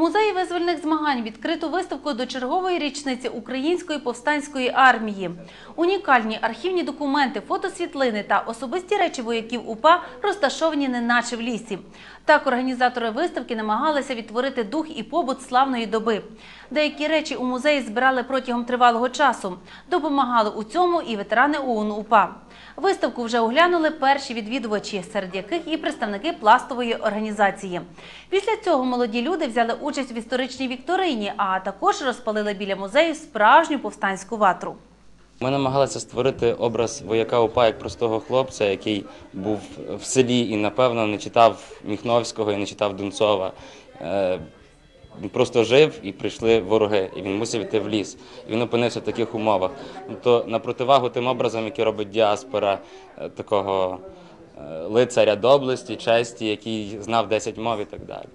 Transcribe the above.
музеї визвольних змагань відкрито виставку до чергової річниці Української повстанської армії. Унікальні архівні документи, фотосвітлини та особисті речі вояків УПА розташовані неначе в лісі. Так організатори виставки намагалися відтворити дух і побут славної доби. Деякі речі у музеї збирали протягом тривалого часу. Допомагали у цьому і ветерани ОУН УПА. Виставку вже оглянули перші відвідувачі, серед яких і представники пластової організації. Після цього молоді люди взяли участь в історичній вікторині, а також розпалили біля музею справжню повстанську ватру. Ми намагалися створити образ вояка УПА як простого хлопця, який був в селі і, напевно, не читав Міхновського і не читав Донцова. Він просто жив і прийшли вороги, і він мусив йти в ліс. І він опинився в таких умовах. Тобто, на противагу тим образом, які робить діаспора, е, такого е, лицаря доблесті, честі, який знав 10 мов і так далі.